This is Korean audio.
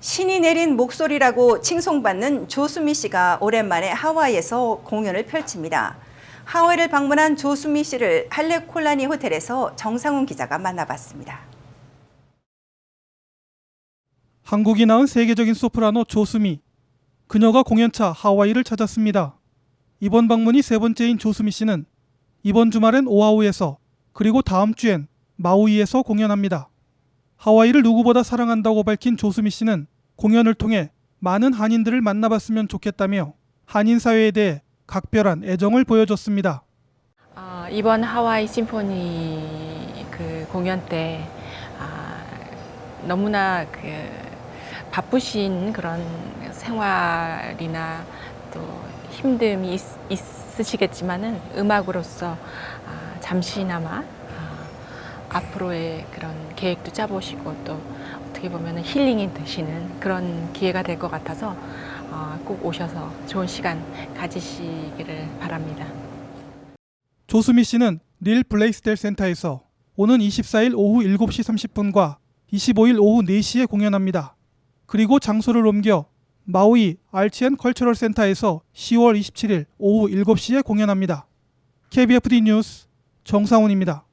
신이 내린 목소리라고 칭송받는 조수미 씨가 오랜만에 하와이에서 공연을 펼칩니다. 하와이를 방문한 조수미 씨를 할레콜라니 호텔에서 정상훈 기자가 만나봤습니다. 한국이 낳은 세계적인 소프라노 조수미. 그녀가 공연차 하와이를 찾았습니다. 이번 방문이 세 번째인 조수미 씨는 이번 주말엔 오아우에서 그리고 다음 주엔 마우이에서 공연합니다. 하와이를 누구보다 사랑한다고 밝힌 조수미 씨는 공연을 통해 많은 한인들을 만나봤으면 좋겠다며 한인 사회에 대해 각별한 애정을 보여줬습니다. 아, 이번 하와이 심포니 그 공연 때 아, 너무나 그 바쁘신 그런 생활이나 또 힘듦이 있, 있으시겠지만은 음악으로서 아, 잠시나마 아, 앞으로의 그런 계획도 짜보시고 또 어떻게 보면 힐링이 되시는 그런 기회가 될 것 같아서 아, 꼭 오셔서 좋은 시간 가지시기를 바랍니다. 조수미 씨는 릴 블레이스델 센터에서 오는 24일 오후 7시 30분과 25일 오후 4시에 공연합니다. 그리고 장소를 옮겨 마우이 알치앤 컬처럴 센터에서 10월 27일 오후 7시에 공연합니다. KBFD 뉴스 정상훈입니다.